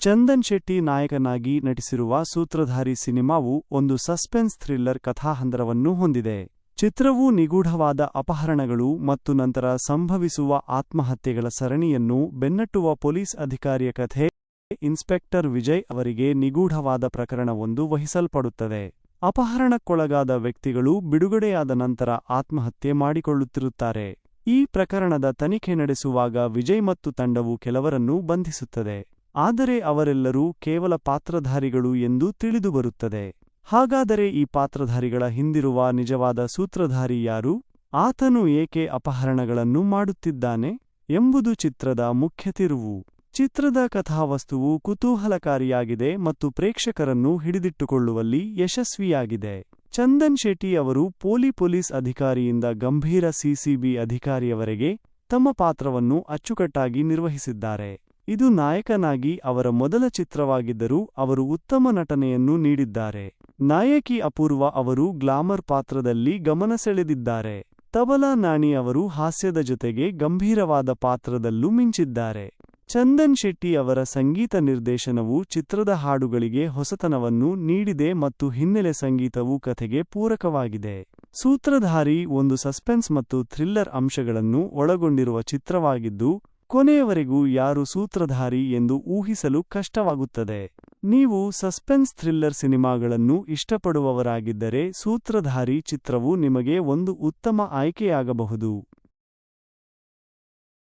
ಚಂದನ್ ಶೆಟ್ಟಿ ನಾಯಕನಾಗಿ ನಟಿಸಿರುವ ಸೂತ್ರಧಾರಿ ಸಿನಿಮಾವು ಒಂದು suspense thriller ಕಥಾಹಂದರವನ್ನು ಹೊಂದಿದೆ. ಚಿತ್ರವು ನಿಗೂಢವಾದ ಅಪಹರಣಗಳು ಮತ್ತು ನಂತರ ಸಂಭವಿಸುವ ಆತ್ಮಹತ್ಯೆಗಳ ಸರಣಿಯನ್ನು ಬೆನ್ನಟ್ಟುವ ಪೊಲೀಸ್ ಅಧಿಕಾರಿಯ ಕಥೆ ಇನ್ಸ್ಪೆಕ್ಟರ್ ವಿಜಯ್ ಅವರಿಗೆ ನಿಗೂಢವಾದ ಪ್ರಕರಣವೊಂದು ವಹಿಸಲ್ಪಡುತ್ತದೆ. ಅಪಹರಣಕ್ಕೊಳಗಾದ ವ್ಯಕ್ತಿಗಳು ಬಿಡುಗಡೆಯಾದ ನಂತರ ಆತ್ಮಹತ್ಯೆ ಮಾಡಿಕೊಳ್ಳುತ್ತಿರುತ್ತಾರೆ. ಈ ಪ್ರಕರಣದ ತನಿಖೆ ನಡೆಸುವಾಗ ವಿಜಯ್ ಮತ್ತು ತಂಡವು ಕೆಲವರನ್ನು ಬಂಧಿಸುತ್ತದೆ. ಆದರೆ ಅವರೆಲ್ಲರೂ ಕೇವಲ ಪಾತ್ರಧಾರಿಗಳು ಎಂದು ತಿಳಿದುಬರುತ್ತದೆ. ಹಾಗಾದರೆ ಈ ಪಾತ್ರಧಾರಿಗಳ ಹಿಂದಿರುವ ನಿಜವಾದ ಸೂತ್ರಧಾರಿ ಯಾರು? ಆತನು ಏಕೆ ಅಪಹರಣಗಳನ್ನು ಮಾಡುತ್ತಿದ್ದಾನೆ? ಎಂಬುದು ಚಿತ್ರದ ಮುಖ್ಯ ತಿರುವು. ಚಿತ್ರದ ಕಥಾವಸ್ತುವು ಕುತೂಹಲಕಾರಿಯಾಗಿದೆ ಮತ್ತು ಪ್ರೇಕ್ಷಕರನ್ನು ಹಿಡಿದಿಟ್ಟುಕೊಳ್ಳುವಲ್ಲಿ ಯಶಸ್ವಿಯಾಗಿದೆ. ಚಂದನ್ ಶೆಟ್ಟಿ ಅವರು ಪೋಲಿ ಪೊಲೀಸ್ ಅಧಿಕಾರಿಯಿಂದ ಗಂಭೀರ ಸಿಸಿಬಿ ಅಧಿಕಾರಿಯವರೆಗೆ ತಮ್ಮ ಪಾತ್ರವನ್ನು ಅಚ್ಚುಕಟ್ಟಾಗಿ ನಿರ್ವಹಿಸಿದ್ದಾರೆ. ಇದು ನಾಯಕನಾಗಿ ಅವರ ಮೊದಲ ಚಿತ್ರವಾಗಿದ್ದರೂ ಅವರು ಉತ್ತಮ ನಟನೆಯನ್ನು ನೀಡಿದ್ದಾರೆ. ನಾಯಕಿ ಅಪೂರ್ವ ಅವರು ಗ್ಲಾಮರ್ ಪಾತ್ರದಲ್ಲಿ ಗಮನ ಸೆಳೆದಿದ್ದಾರೆ. ತಬಲಾ ನಾಣಿ ಅವರು ಹಾಸ್ಯದ ಜೊತೆಗೆ ಗಂಭೀರವಾದ ಪಾತ್ರದಲ್ಲೂ ಮಿಂಚಿದ್ದಾರೆ. ಚಂದನ್ ಶೆಟ್ಟಿ ಅವರ ಸಂಗೀತ ನಿರ್ದೇಶನವು ಚಿತ್ರದ ಹಾಡುಗಳಿಗೆ ಹೊಸತನವನ್ನು ನೀಡಿದೆ ಮತ್ತು ಹಿನ್ನೆಲೆ ಸಂಗೀತವು ಕಥೆಗೆ ಪೂರಕವಾಗಿದೆ. ಸೂತ್ರಧಾರಿ, ಒಂದು ಸಸ್ಪೆನ್ಸ್ ಮತ್ತು ಥ್ರಿಲ್ಲರ್ ಅಂಶಗಳನ್ನು ಒಳಗೊಂಡಿರುವ ಚಿತ್ರವಾಗಿದ್ದು ಕೊನೆಯವರೆಗೂ ಯಾರು ಸೂತ್ರಧಾರಿ ಎಂದು ಊಹಿಸಲು ಕಷ್ಟವಾಗುತ್ತದೆ. ನೀವು ಸಸ್ಪೆನ್ಸ್ ಥ್ರಿಲ್ಲರ್ ಸಿನಿಮಾಗಳನ್ನು ಇಷ್ಟಪಡುವವರಾಗಿದ್ದರೆ ಸೂತ್ರಧಾರಿ ಚಿತ್ರವು ನಿಮಗೆ ಒಂದು ಉತ್ತಮ ಆಯ್ಕೆಯಾಗಬಹುದು.